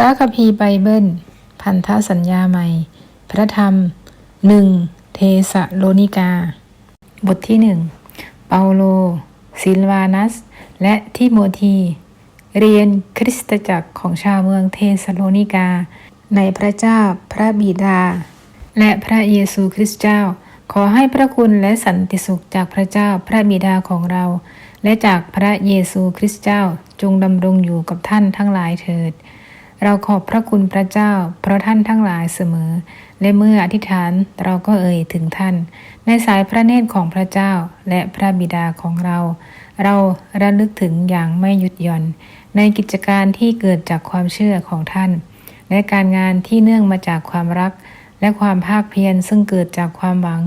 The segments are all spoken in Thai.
ระคัมภีร์ไบเบิล พันธสัญญาใหม่ พระธรรมหนึ่งเทสะโลนิกา บทที่หนึ่งเปาโล ซิลวานัส และทิโมธี เรียนคริสตจักรของชาวเมืองเทสโลนิกา ในพระเจ้าพระบิดา และพระเยซูคริสต์เจ้า ขอให้พระคุณและสันติสุขจากพระเจ้าพระบิดาของเรา และจากพระเยซูคริสต์เจ้าจงดำรงอยู่กับท่านทั้งหลายเถิด เราขอบพระคุณพระเจ้า เพราะท่านทั้งหลายเสมอ และเมื่ออธิษฐานเราก็เอ่ยถึงท่าน ในสายพระเนตรของพระเจ้าและพระบิดาของเรา เราระลึกถึงอย่างไม่หยุดหย่อน ในกิจการที่เกิดจากความเชื่อของท่าน และการงานที่เนื่องมาจากความรัก และความภาคเพียรซึ่งเกิดจากความหวัง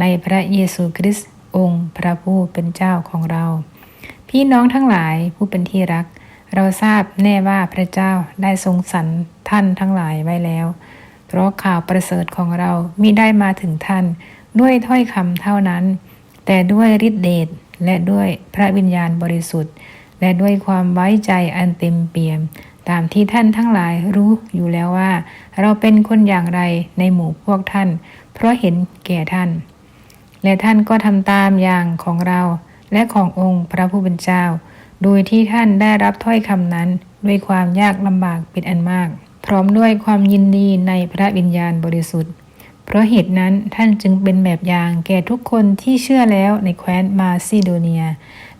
ในพระเยซูคริสต์องค์ พระผู้เป็นเจ้าของเรา พี่น้องทั้งหลายผู้เป็นที่รัก เราทราบแน่ว่าพระเจ้าได้ทรงสรรท่านทั้งหลายไว้แล้ว เพราะข่าวประเสริฐของเรามิได้มาถึงท่าน ด้วยถ้อยคำเท่านั้น แต่ด้วยฤทธิเดชและด้วยพระวิญญาณบริสุทธิ์ และด้วยความไว้ใจอันเต็มเปี่ยม ตามที่ท่านทั้งหลายรู้อยู่แล้วว่า เราเป็นคนอย่างไรในหมู่พวกท่าน เพราะเห็นแก่ท่าน และท่านก็ทำตามอย่างของเรา และขององค์พระผู้เป็นเจ้า โดยที่ท่านได้รับถ้อยคำนั้น ด้วยความยากลำบากเป็นอันมาก พร้อมด้วยความยินดีในพระวิญญาณบริสุทธิ์ เพราะเหตุนั้นท่านจึงเป็นแบบอย่างแก่ทุกคนที่เชื่อแล้วในแคว้นมาซิโดเนีย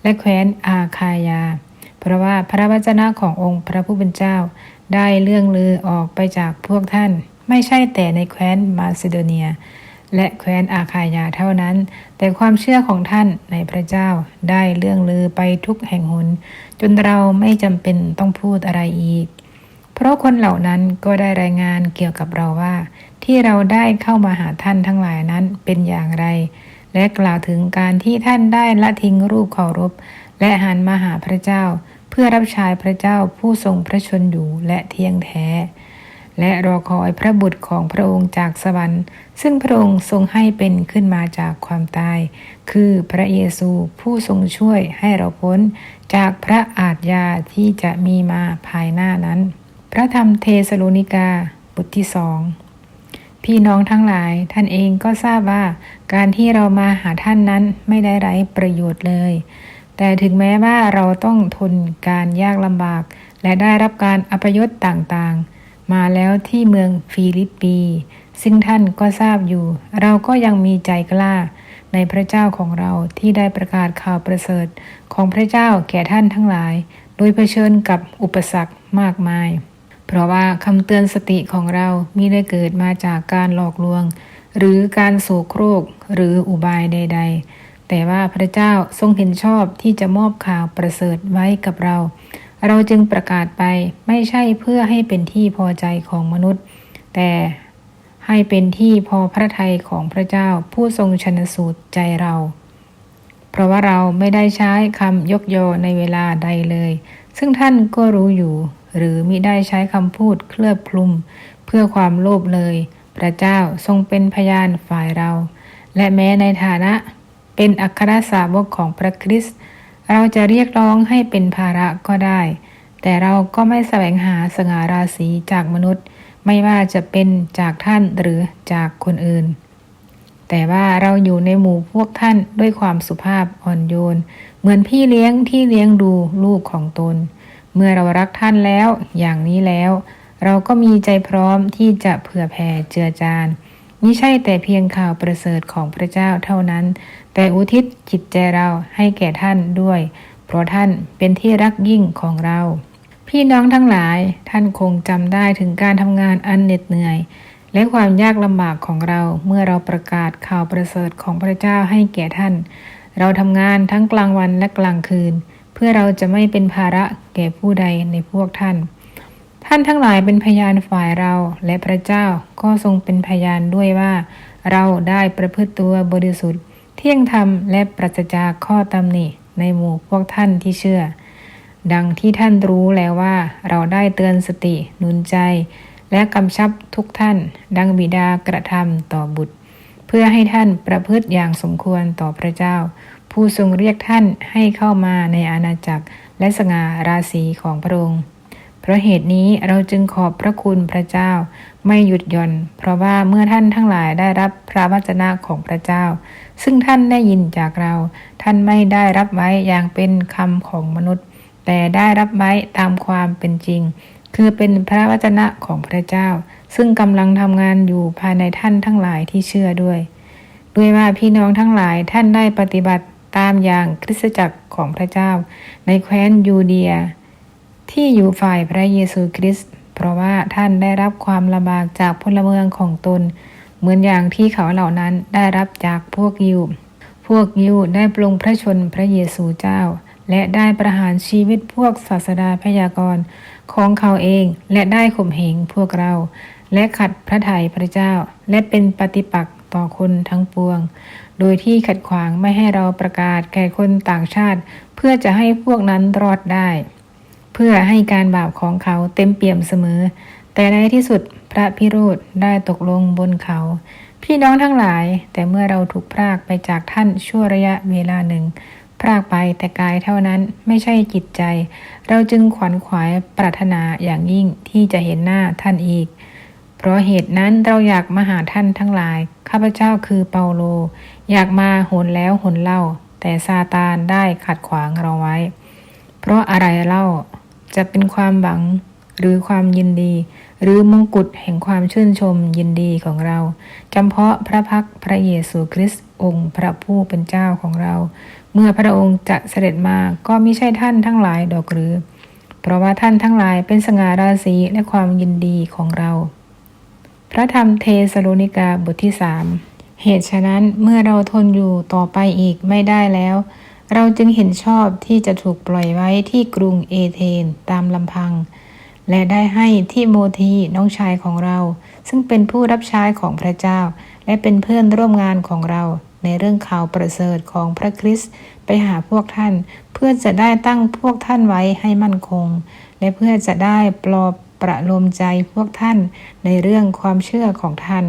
และแคว้นอาคายา เพราะว่าพระวจนะขององค์พระผู้เป็นเจ้า ได้เลื่องลือออกไปจากพวกท่าน ไม่ใช่แต่ในแคว้นมาซิโดเนีย และแคว้นอาคายาเท่านั้น แต่ความเชื่อของท่านในพระเจ้าได้เลื่องลือไปทุกแห่งหน จนเราไม่จำเป็นต้องพูดอะไรอีก เพราะคนเหล่านั้นก็ได้รายงานเกี่ยวกับเราว่า ที่เราได้เข้ามาหาท่านทั้งหลายนั้นเป็นอย่างไร และกล่าวถึงการที่ท่านได้ละทิ้งรูปเคารพ และหันมาหาพระเจ้า เพื่อรับใช้พระเจ้าผู้ทรงพระชนอยู่และเที่ยงแท้ และรอคอยพระบุตรของพระองค์จากสวรรค์ ซึ่งพระองค์ทรงให้เป็นขึ้นมาจากความตาย คือพระเยซูผู้ทรงช่วยให้เราพ้น จากพระอาทยาที่จะมีมาภายหน้านั้น พระธรรมเทสโลนิกาบทที่สองพี่น้องทั้งหลายท่านเองก็ทราบว่า การที่เรามาหาท่านนั้นไม่ได้ไร้ประโยชน์เลย แต่ถึงแม้ว่าเราต้องทนการยากลำบาก และได้รับการอัปยศต่างๆ มาแล้วที่เมืองฟิลิปปี ซึ่งท่านก็ทราบอยู่ เราก็ยังมีใจกล้า ในพระเจ้าของเราที่ได้ประกาศข่าวประเสริฐของพระเจ้าแก่ท่านทั้งหลาย โดยเผชิญกับอุปสรรคมากมาย เพราะว่าคำเตือนสติของเรามิได้เกิดมาจากการหลอกลวง หรือการโศโครกหรืออุบายใด ๆแต่ว่าพระเจ้าทรงเห็นชอบที่จะมอบข่าวประเสริฐไว้กับเรา เราจึงประกาศไปไม่ใช่เพื่อให้เป็นที่พอใจของมนุษย์ แต่ให้เป็นที่พอพระทัยของพระเจ้าผู้ทรงชนสูตรใจเรา เพราะว่าเราไม่ได้ใช้คำยกยอในเวลาใดเลย ซึ่งท่านก็รู้อยู่ หรือมิได้ใช้คำพูดเคลือบคลุม เพื่อความโลภเลย พระเจ้าทรงเป็นพยานฝ่ายเรา และแม้ในฐานะเป็นอัครสาวกของพระคริสต์ เราจะเรียกร้องให้เป็นภาระก็ได้ แต่เราก็ไม่แสวงหาสง่าราศีจากมนุษย์ ไม่ว่าจะเป็นจากท่านหรือจากคนอื่น แต่ว่าเราอยู่ในหมู่พวกท่านด้วยความสุภาพอ่อนโยน เหมือนพี่เลี้ยงที่เลี้ยงดูลูกของตน เมื่อเรารักท่านแล้วอย่างนี้แล้ว เราก็มีใจพร้อมที่จะเผื่อแผ่เจือจาน มิใช่แต่เพียงข่าวประเสริฐของพระเจ้าเท่านั้น แต่อุทิศจิตใจเราให้แก่ท่านด้วย เพราะท่านเป็นที่รักยิ่งของเรา พี่น้องทั้งหลายท่านคงจำได้ถึงการทำงานอันเหน็ดเหนื่อย และความยากลำบากของเราเมื่อเราประกาศข่าวประเสริฐของพระเจ้าให้แก่ท่าน เราทำงานทั้งกลางวันและกลางคืน เพื่อเราจะไม่เป็นภาระแก่ผู้ใดในพวกท่าน ท่านทั้งหลายเป็นพยานฝ่ายเราและพระเจ้าก็ทรงเป็นพยานด้วยว่า เราได้ประพฤติตัวบริสุทธิ์ เที่ยงธรรมและปราศจากข้อตำหนิในหมู่พวกท่านที่เชื่อ ดังที่ท่านรู้แล้วว่า เราได้เตือนสติหนุนใจ และกำชับทุกท่าน ดังบิดากระทำต่อบุตร เพื่อให้ท่านประพฤติอย่างสมควรต่อพระเจ้า ผู้ทรงเรียกท่านให้เข้ามาในอาณาจักรและสง่าราศีของพระองค์ ราะเหตุนี้เราจึงขอบพระคุณพระเจ้า ไม่หยุดหย่อน เพราะว่าเมื่อท่านทั้งหลายได้รับพระวจนะของพระเจ้า ซึ่งท่านได้ยินจากเรา ท่านไม่ได้รับไว้อย่างเป็นคำของมนุษย์ แต่ได้รับไว้ตามความเป็นจริง คือเป็นพระวจนะของพระเจ้า ซึ่งกำลังทำงานอยู่ภายในท่านทั้งหลายที่เชื่อด้วย ด้วยว่าพี่น้องทั้งหลายท่านได้ปฏิบัติตามอย่างคริสตจักรของพระเจ้า ในแคว้นยูเดีย ที่อยู่ฝ่ายพระเยซูคริสต์เพราะว่าท่านได้รับความลำบากจากพลเมืองของตน เหมือนอย่างที่เขาเหล่านั้นได้รับจากพวกยิว พวกยิวได้ปรงพระชนพระเยซูเจ้า และได้ประหารชีวิตพวกศาสดาพยากรณ์ของเขาเองและได้ข่มเหงพวกเรา และขัดพระทัยพระเจ้า และเป็นปฏิปักษ์ต่อคนทั้งปวง โดยที่ขัดขวางไม่ให้เราประกาศแก่คนต่างชาติ เพื่อจะให้พวกนั้นรอดได้ พื่อให้การบาปของเขาเต็มเปี่ยมเสมอ แต่ในที่สุดพระพิโรธได้ตกลงบนเขา พี่น้องทั้งหลาย แต่เมื่อเราถูกพรากไปจากท่านชั่วระยะเวลาหนึ่ง พรากไปแต่กายเท่านั้นไม่ใช่จิตใจ เราจึงขวัญขวายปรารถนาอย่างยิ่งที่จะเห็นหน้าท่านอีก เพราะเหตุนั้นเราอยากมาหาท่านทั้งหลาย ข้าพเจ้าคือเปาโล อยากมาหนแล้วหนเล่า แต่ซาตานได้ขัดขวางเราไว้ เพราะอะไรเล่า จะเป็นความหวังหรือความยินดี หรือมงกุฎแห่งความชื่นชมยินดีของเราจำเพาะพระพักพระเยซูคริสต์องค์พระผู้เป็นเจ้าของเรา เมื่อพระองค์จะเสด็จมาก็ไม่ใช่ท่านทั้งหลายดอกหรือ เพราะว่าท่านทั้งหลายเป็นสง่าราศีและความยินดีของเรา พระธรรมเทสโลนิกาบทที่สามเหตุฉะนั้นเมื่อเราทนอยู่ต่อไปอีกไม่ได้แล้ว เราจึงเห็นชอบที่จะถูกปล่อยไว้ที่กรุงเอเธนตามลำพัง และได้ให้ที่โมธีน้องชายของเรา ซึ่งเป็นผู้รับใช้ของพระเจ้า และเป็นเพื่อนร่วมงานของเรา ในเรื่องข่าวประเสริฐของพระคริสต์ไปหาพวกท่าน เพื่อจะได้ตั้งพวกท่านไว้ให้มั่นคง และเพื่อจะได้ปลอบประโลมใจพวกท่านในเรื่องความเชื่อของท่าน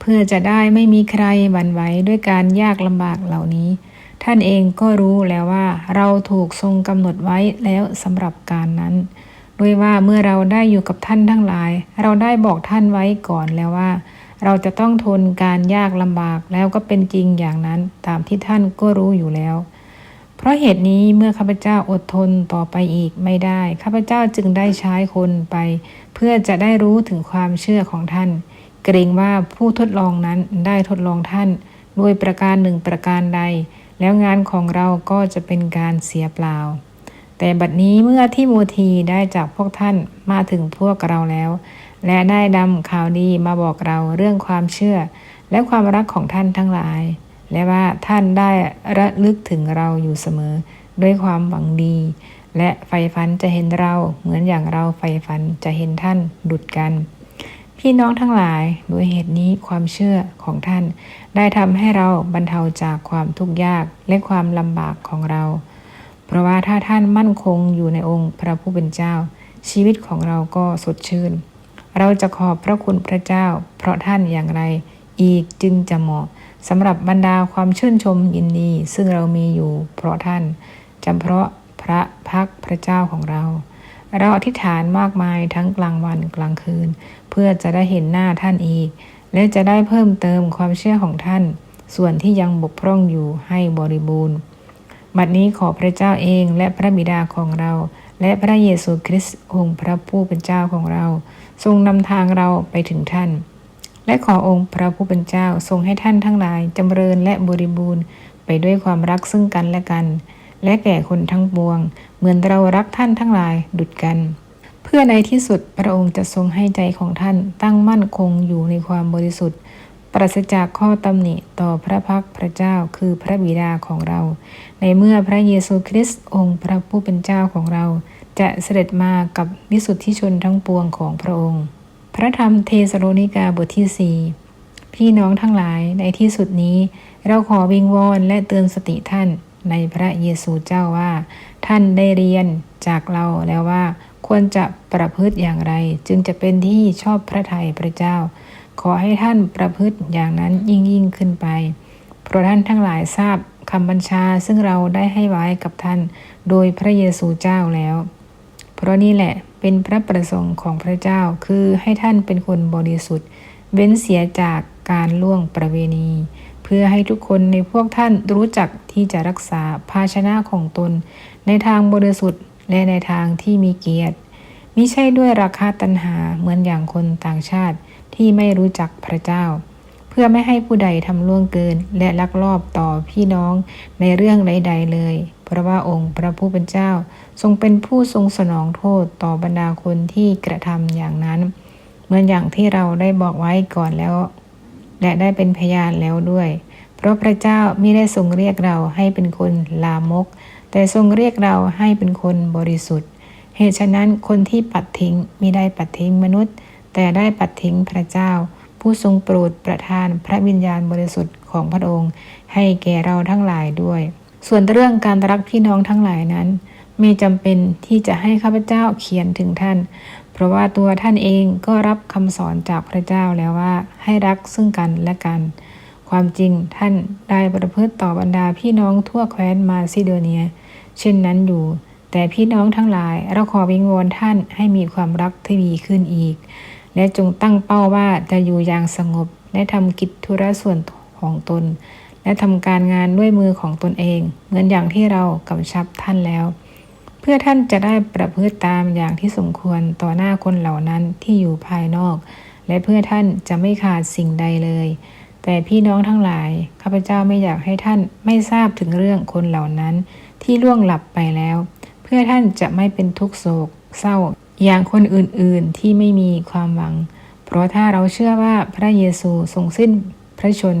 เพื่อจะได้ไม่มีใครหวั่นไหวด้วยการยากลำบากเหล่านี้ ท่านเองก็รู้แล้วว่า เราถูกทรงกำหนดไว้แล้วสำหรับการนั้นด้วยว่าเมื่อเราได้อยู่กับท่านทั้งหลาย เราได้บอกท่านไว้ก่อนแล้วว่า เราจะต้องทนการยากลำบากแล้วก็เป็นจริงอย่างนั้นตามที่ท่านก็รู้อยู่แล้ว เพราะเหตุนี้เมื่อข้าพเจ้าอดทนต่อไปอีกไม่ได้ข้าพเจ้าจึงได้ใช้คนไป เพื่อจะได้รู้ถึงความเชื่อของท่าน เกรงว่าผู้ทดลองนั้นได้ทดลองท่าน ด้วยประการหนึ่งประการใด แล้วงานของเราก็จะเป็นการเสียเปล่า แต่บัดนี้เมื่อที่โมทีได้จากพวกท่านมาถึงพวกเราแล้ว และได้นำข่าวดีมาบอกเราเรื่องความเชื่อ และความรักของท่านทั้งหลาย และว่าท่านได้ระลึกถึงเราอยู่เสมอ ด้วยความหวังดี และใฝ่ฝันจะเห็นเราเหมือนอย่างเราใฝ่ฝันจะเห็นท่านดุดกัน พี่น้องทั้งหลายด้วยเหตุนี้ความเชื่อของท่าน ได้ทำให้เราบรรเทาจากความทุกข์ยากและความลำบากของเรา เพราะว่าถ้าท่านมั่นคงอยู่ในองค์พระผู้เป็นเจ้า ชีวิตของเราก็สดชื่น เราจะขอบพระคุณพระเจ้า เพราะท่านอย่างไร อีกจึงจะเหมาะสำหรับบรรดาความชื่นชมยินดี ซึ่งเรามีอยู่ เพราะท่านจำเพราะพระพักพระเจ้าของเรา เราอธิษฐานมากมายทั้งกลางวันกลางคืน เพื่อจะได้เห็นหน้าท่านอีก และจะได้เพิ่มเติมความเชื่อของท่าน ส่วนที่ยังบกพร่องอยู่ให้บริบูรณ์ บัดนี้ขอพระเจ้าเองและพระบิดาของเรา และพระเยซูคริสต์องค์พระผู้เป็นเจ้าของเรา ทรงนำทางเราไปถึงท่าน และขอองค์พระผู้เป็นเจ้าทรงให้ท่านทั้งหลายจำเริญและบริบูรณ์ไปด้วยความรักซึ่งกันและกัน และแก่คนทั้งปวง เหมือนเรารักท่านทั้งหลายดุจกัน เพื่อในที่สุดพระองค์จะทรงให้ใจของท่านตั้งมั่นคงอยู่ในความบริสุทธิ์ ปราศจากข้อตำหนิต่อพระพักพระเจ้าคือพระบิดาของเรา ในเมื่อพระเยซูคริสต์องค์พระผู้เป็นเจ้าของเรา จะเสด็จมากับวิสุทธิชนทั้งปวงของพระองค์ พระธรรมเทสโลนิกาบทที่สี่พี่น้องทั้งหลายในที่สุดนี้ เราขอวิงวอนและเตือนสติท่าน ในพระเยซูเจ้าว่า ท่านได้เรียนจากเราแล้วว่า ควรจะประพฤติอย่างไร จึงจะเป็นที่ชอบพระทัยพระเจ้า ขอให้ท่านประพฤติอย่างนั้นยิ่งยิ่งขึ้นไป เพราะท่านทั้งหลายทราบคำบัญชาซึ่งเราได้ให้ไว้กับท่าน โดยพระเยซูเจ้าแล้ว เพราะนี่แหละเป็นพระประสงค์ของพระเจ้าคือให้ท่านเป็นคนบริสุทธิ์ เว้นเสียจากการล่วงประเวณี เพื่อให้ทุกคนในพวกท่านรู้จักที่จะรักษาภาชนะของตน ในทางบริสุทธิ์และในทางที่มีเกียรติมิใช่ด้วยราคาตัณหาเหมือนอย่างคนต่างชาติที่ไม่รู้จักพระเจ้า เพื่อไม่ให้ผู้ใดทำล่วงเกิน และลักลอบต่อพี่น้องในเรื่องใดๆเลย เพราะว่าองค์พระผู้เป็นเจ้า ทรงเป็นผู้ทรงสนองโทษต่อบรรดาคนที่กระทำอย่างนั้น เหมือนอย่างที่เราได้บอกไว้ก่อนแล้ว และได้เป็นพยานแล้วด้วย เพราะพระเจ้าม่ได้ทรงเรียกเราให้เป็นคนลามก แต่ทรงเรียกเราให้เป็นคนบริสุทธิ์ เหตุฉะนั้นคนที่ปัดทิ้งมิได้ปัดทิ้งมนุษย์ แต่ได้ปัดทิ้งพระเจ้า ผู้ทรงโปรดประทานพระวิญญาณบริสุทธิ์ของพระองค์ ให้แก่เราทั้งหลายด้วย ส่วนเรื่องการรักพี่น้องทั้งหลายนั้น มีจำเป็นที่จะให้ข้าพเจ้าเขียนถึงท่าน เพราะว่าตัวท่านเองก็รับคำสอนจากพระเจ้าแล้วว่า ให้รักซึ่งกันและกัน ความจริงท่านได้ประพฤติต่อบรรดาพี่น้องทั่วแคว้นมาซิโดเนีย เช่นนั้นอยู่ แต่พี่น้องทั้งหลายเราขอวิงวอนท่านให้มีความรักที่มีขึ้นอีก และจงตั้งเป้าว่าจะอยู่อย่างสงบ และทำกิจธุระส่วนของตน และทำการงานด้วยมือของตนเอง เหมือนอย่างที่เรากำชับท่านแล้ว เพื่อท่านจะได้ประพฤติตามอย่างที่สมควรต่อหน้าคนเหล่านั้นที่อยู่ภายนอก และเพื่อท่านจะไม่ขาดสิ่งใดเลย แต่พี่น้องทั้งหลายข้าพเจ้าไม่อยากให้ท่านไม่ทราบถึงเรื่องคนเหล่านั้นที่ล่วงหลับไปแล้ว เพื่อท่านจะไม่เป็นทุกโศก เศร้าอย่างคนอื่นๆที่ไม่มีความหวัง เพราะถ้าเราเชื่อว่าพระเยซูทรงสิ้นพระชน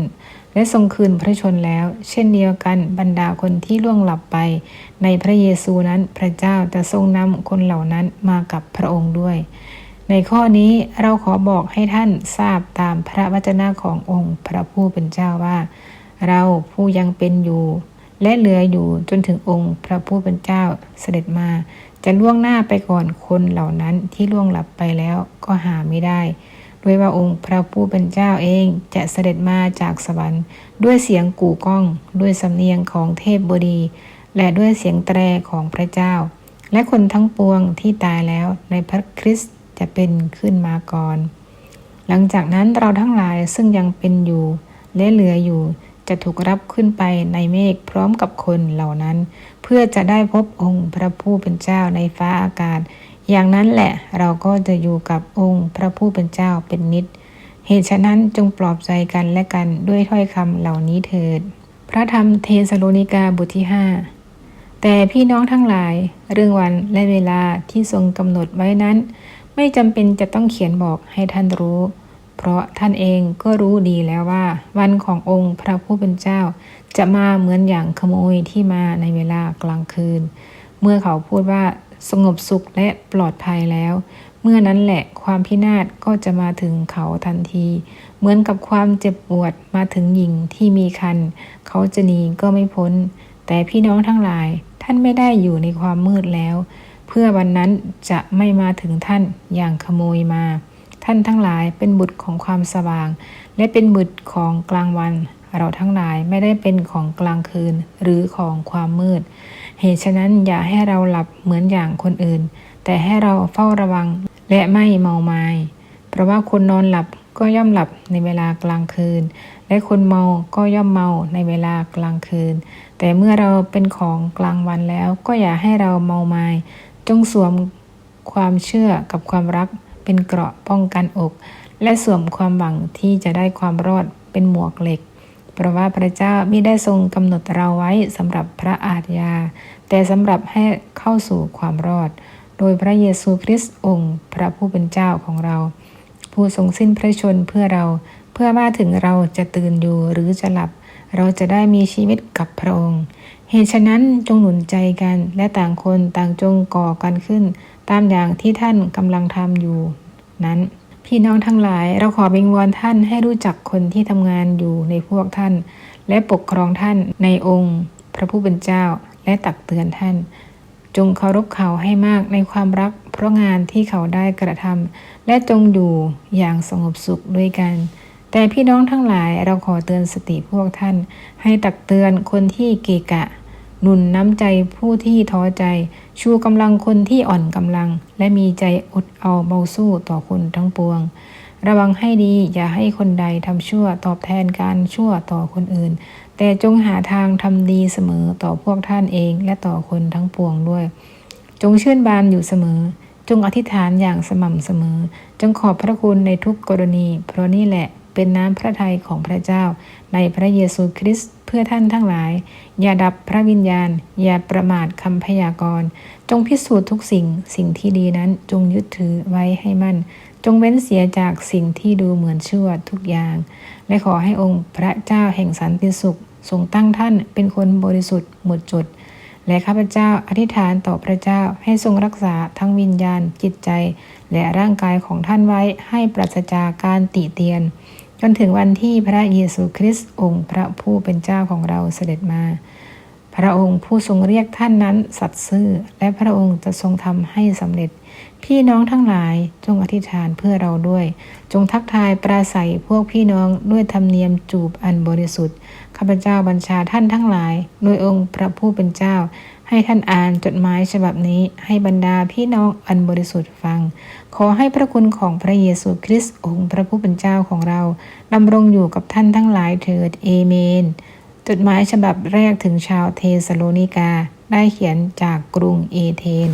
และทรงคืนพระชนแล้ว เช่นเดียวกันบรรดาคนที่ล่วงหลับไป ในพระเยซูนั้นพระเจ้าจะทรงนำคนเหล่านั้นมากับพระองค์ด้วย ในข้อนี้เราขอบอกให้ท่านทราบตามพระวจนะขององค์พระผู้เป็นเจ้าว่า เราผู้ยังเป็นอยู่ และเหลืออยู่จนถึงองค์พระผู้เป็นเจ้าเสด็จมาจะล่วงหน้าไปก่อนคนเหล่านั้นที่ล่วงหลับไปแล้วก็หาไม่ได้ ด้วยว่าองค์พระผู้เป็นเจ้าเองจะเสด็จมาจากสวรรค์ ด้วยเสียงกู่ก้อง ด้วยสำเนียงของเทพบดี และด้วยเสียงแตรของพระเจ้า และคนทั้งปวงที่ตายแล้วในพระคริสต์จะเป็นขึ้นมาก่อน หลังจากนั้นเราทั้งหลายซึ่งยังเป็นอยู่ และเหลืออยู่จะถูกรับขึ้นไปในเมฆพร้อมกับคนเหล่านั้น เพื่อจะได้พบองค์พระผู้เป็นเจ้าในฟ้าอากาศ อย่างนั้นแหละเราก็จะอยู่กับองค์พระผู้เป็นเจ้าเป็นนิจเหตุฉะนั้นจงปลอบใจกันและกันด้วยถ้อยคำเหล่านี้เถิด พระธรรมเทสโลนิกาบทที่ห้าแต่พี่น้องทั้งหลายเรื่องวันและเวลาที่ทรงกำหนดไว้นั้น ไม่จำเป็นจะต้องเขียนบอกให้ท่านรู้ เพราะท่านเองก็รู้ดีแล้วว่า วันขององค์พระผู้เป็นเจ้า จะมาเหมือนอย่างขโมยที่มาในเวลากลางคืน เมื่อเขาพูดว่า สงบสุขและปลอดภัยแล้ว เมื่อนั้นแหละความพินาศก็จะมาถึงเขาทันที เหมือนกับความเจ็บปวดมาถึงหญิงที่มีคันเขาจะหนีก็ไม่พ้น แต่พี่น้องทั้งหลายท่านไม่ได้อยู่ในความมืดแล้ว เพื่อวันนั้นจะไม่มาถึงท่านอย่างขโมยมา ท่านทั้งหลายเป็นบุตรของความสว่าง และเป็นบุตรของกลางวัน เราทั้งหลายไม่ได้เป็นของกลางคืนหรือของความมืด เหตุฉะนั้นอย่าให้เราหลับเหมือนอย่างคนอื่น แต่ให้เราเฝ้าระวังและไม่เมาไมา้เพราะว่าคนนอนหลับก็ย่อมหลับในเวลากลางคืน และคนเมาก็ย่อมเมาในเวลากลางคืน แต่เมื่อเราเป็นของกลางวันแล้วก็อย่าให้เราเมาไมา้จงสวมความเชื่อกับความรักเป็นเกราะป้องกันอก และสวมความหวังที่จะได้ความรอดเป็นหมวกเหล็ก เพราะว่าพระเจ้ามิได้ทรงกำหนดเราไว้สำหรับพระอาทยา แต่สำหรับให้เข้าสู่ความรอด โดยพระเยซูคริสต์องค์ พระผู้เป็นเจ้าของเรา ผู้ทรงสิ้นพระชนเพื่อเรา เพื่อมาถึงเราจะตื่นอยู่หรือจะหลับ เราจะได้มีชีวิตกับพระองค์ เหตุฉะนั้นจงหนุนใจกันและต่างคนต่างจงก่อกันขึ้น ตามอย่างที่ท่านกำลังทำอยู่นั้น พี่น้องทั้งหลายเราขอบิงวอนท่านให้รู้จักคนที่ทำงานอยู่ในพวกท่าน และปกครองท่านในองค์ พระผู้เป็นเจ้าและตักเตือนท่าน จงเคารพเขาให้มากในความรัก เพราะงานที่เขาได้กระทำและจงอยู่อย่างสงบสุขด้วยกัน แต่พี่น้องทั้งหลายเราขอเตือนสติพวกท่าน ให้ตักเตือนคนที่เกะกะ หนุนน้ำใจผู้ที่ท้อใจ ชูกำลังคนที่อ่อนกำลัง และมีใจอดเอาเบาสู้ต่อคนทั้งปวง ระวังให้ดีอย่าให้คนใดทำชั่วตอบแทนการชั่วต่อคนอื่น แต่จงหาทางทำดีเสมอต่อพวกท่านเองและต่อคนทั้งปวงด้วย จงชื่นบานอยู่เสมอ จงอธิษฐานอย่างสม่ำเสมอ จงขอบพระคุณในทุกกรณี เพราะนี่แหละเป็นน้ำพระทัยของพระเจ้าในพระเยซูคริสต์ พื่อท่านทั้งหลาย อย่าดับพระวิญญาณ อย่าประมาทคำพยากรณ์ จงพิสูจน์ทุกสิ่ง สิ่งที่ดีนั้นจงยึดถือไว้ให้มั่น จงเว้นเสียจากสิ่งที่ดูเหมือนชั่วทุกอย่าง และขอให้องค์พระเจ้าแห่งสันติสุข ทรงตั้งท่านเป็นคนบริสุทธิ์หมดจด และข้าพเจ้าอธิษฐานต่อพระเจ้าให้ทรงรักษาทั้งวิญญาณจิตใจ และร่างกายของท่านไว้ให้ปราศจากการติเตียน จนถึงวันที่พระเยซูคริสต์องค์พระผู้เป็นเจ้าของเราเสด็จมา พระองค์ผู้ทรงเรียกท่านนั้นสัตย์ซื่อ และพระองค์จะทรงทำให้สำเร็จ พี่น้องทั้งหลายจงอธิษฐานเพื่อเราด้วย จงทักทายปราศัยพวกพี่น้องด้วยธรรมเนียมจูบอันบริสุทธิ์ข้าพเจ้าบัญชาท่านทั้งหลาย โดยองค์พระผู้เป็นเจ้า ให้ท่านอ่านจดหมายฉบับนี้ให้บรรดาพี่น้องอันบริสุทธิ์ฟัง ขอให้พระคุณของพระเยซูคริสต์องค์พระผู้เป็นเจ้าของเราดำรงอยู่กับท่านทั้งหลายเถิดเอเมน จดหมายฉบับแรกถึงชาวเทสโลนิกา ได้เขียนจากกรุงเอเธน